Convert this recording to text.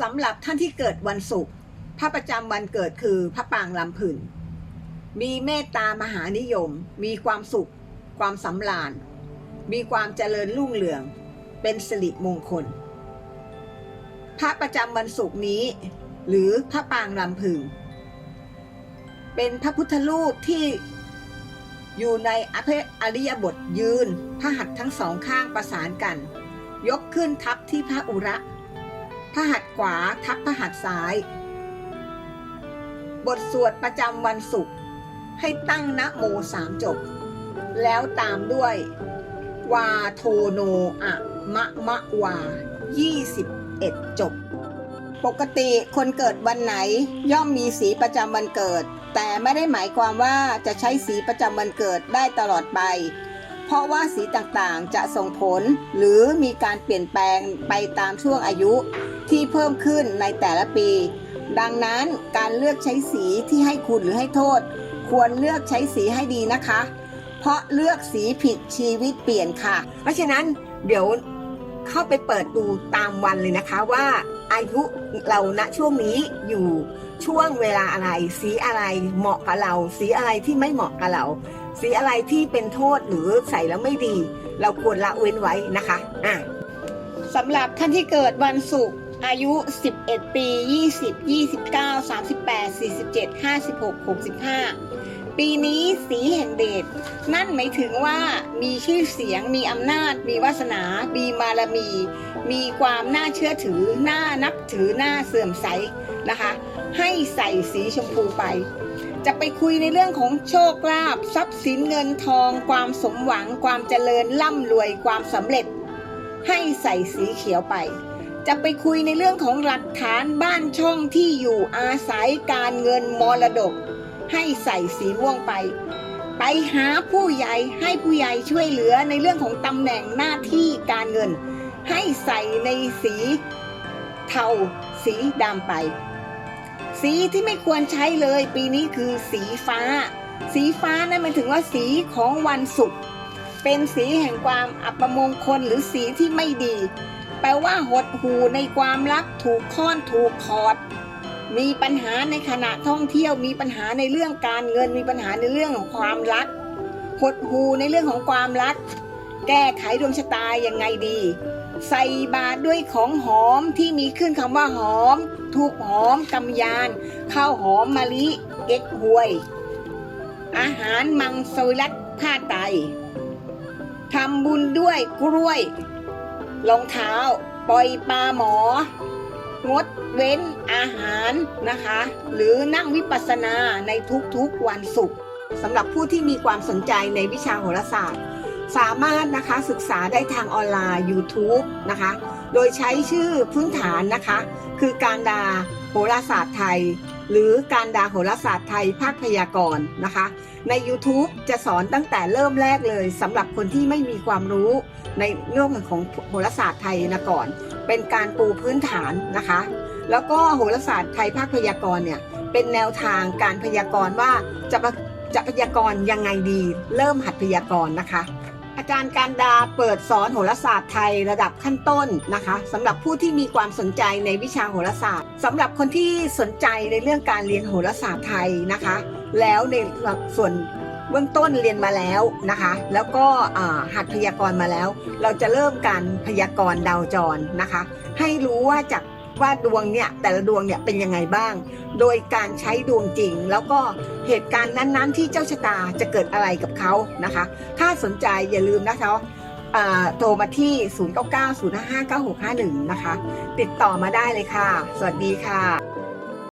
สำหรับท่านที่เกิดวันศุกร์พระประจำวันเกิดคือพระปางลำพึนมีเมตตามหานิยม มีความสุข ความสำราญ มีความเจริญรุ่งเรือง เป็นสิริมงคล พระประจำวันศุกร์นี้ หรือพระปางลำพึง เป็นพระพุทธรูปที่อยู่ในอภิอริยบทยืนพระหัตถ์ทั้งสองข้างประสานกัน ยกขึ้นทับที่พระอุระ พระหัตถ์ขวาทับพระหัตถ์ซ้าย บทสวดประจำวันศุกร์ให้ตั้งนะโมสามจบ แล้วตามด้วย วาโทโนอะมะมะวา 21 จบ ปกติคนเกิดวันไหนย่อมมีสีประจำวันเกิด แต่ไม่ได้หมายความว่าจะใช้สีประจำวันเกิดได้ตลอดไป เพราะว่าสีต่างๆจะส่งผลหรือมีการเปลี่ยนแปลงไปตามช่วงอายุที่เพิ่มขึ้นในแต่ละปี ดังนั้นการเลือกใช้สีที่ให้คุณหรือให้โทษ ควรเลือกใช้สีให้ดีนะคะ เพราะเลือกสีผิดชีวิตเปลี่ยนค่ะ เพราะฉะนั้นเดี๋ยวเข้าไปเปิดดูตามวันเลยนะคะว่าอายุเราณช่วงนี้อยู่ช่วงเวลาอะไร สีอะไรเหมาะกับเรา สีอะไรที่ไม่เหมาะกับเรา สีอะไรที่เป็นโทษหรือใส่แล้วไม่ดี เราควรละเว้นไว้นะคะอะสำหรับท่านที่เกิดวันศุกร์อายุ 11 ปี 20 29 38 47 56 65 ปีนี้สีแห่งเดช นั่นหมายถึงว่ามีชื่อเสียง มีอำนาจ มีวาสนา มีบารมี มีความน่าเชื่อถือ น่านับถือ น่าเสื่อมใสนะคะ ให้ใส่สีชมพูไป จะไปคุยในเรื่องของโชคลาภทรัพย์สินเงินทอง ความสมหวัง ความเจริญร่ำรวยความสำเร็จ ให้ใส่สีเขียวไป จะไปคุยในเรื่องของหลักฐานบ้านช่องที่อยู่อาศัยการเงินมรดก ให้ใส่สีม่วงไป ไปหาผู้ใหญ่ให้ผู้ใหญ่ช่วยเหลือในเรื่องของตำแหน่งหน้าที่การเงิน ให้ใส่ในสีเทาสีดำไป สีที่ไม่ควรใช้เลย ปีนี้คือสีฟ้า สีฟ้านั่นหมายถึงว่าสีของวันศุกร์เป็นสีแห่งความอัปมงคลหรือสีที่ไม่ดี แปลว่าหดหูในความรักถูกค้อนถูกคอด มีปัญหาในขณะท่องเที่ยวมีปัญหาในเรื่องการเงินมีปัญหาในเรื่องของความรัก หดหูในเรื่องของความรัก แก้ไขดวงชะตายังไงดี ใส่บาตรด้วยของหอมที่มีขึ้นคำว่าหอมถูกหอมกำยาน ข้าวหอมมะลิเก๊กฮวย อาหารมังสวิรัตผ้าไตรทำบุญด้วยกล้วยรองเท้า ปล่อยปลาหมอ งดเว้นอาหารนะคะ หรือนั่งวิปัสสนาในทุกๆวันศุกร์สำหรับผู้ที่มีความสนใจในวิชาโหราศาสตร์ สามารถนะคะศึกษาได้ทางออนไลน์ YouTube นะคะ โดยใช้ชื่อพื้นฐานนะคะ คือการดาโหราศาสตร์ไทย หรือการดาโหราศาสตร์ไทยภาคพยากรณ์นะคะ ใน YouTube จะสอนตั้งแต่เริ่มแรกเลยสำหรับคนที่ไม่มีความรู้ในเรื่องของโหราศาสตร์ไทยนะก่อน เป็นการปูพื้นฐานนะคะ แล้วก็โหราศาสตร์ไทยภาคพยากรณ์เนี่ยเป็นแนวทางการพยากรณ์ว่าจะปะจะพยากรณ์ยังไงดี เริ่มหัดพยากรณ์นะคะ อาจารย์การดาเปิดสอนโหราศาสตร์ไทยระดับขั้นต้นนะคะสำหรับผู้ที่มีความสนใจในวิชาโหราศาสตร์สำหรับคนที่สนใจในเรื่องการเรียนโหราศาสตร์ไทยนะคะ แล้วในส่วนเบื้องต้นเรียนมาแล้วนะคะ แล้วก็หัดพยากรณ์มาแล้ว เราจะเริ่มการพยากรณ์ดาวจรนะคะ ให้รู้ว่าจาก ว่าดวงเนี่ยแต่ละดวงเนี่ยเป็นยังไงบ้าง โดยการใช้ดวงจริง แล้วก็เหตุการณ์นั้นๆ ที่เจ้าชะตาจะเกิดอะไรกับเขานะคะ ถ้าสนใจอย่าลืมนะคะอ่าโทรมาที่ 0990559651 นะคะ ติดต่อมาได้เลยค่ะ สวัสดีค่ะ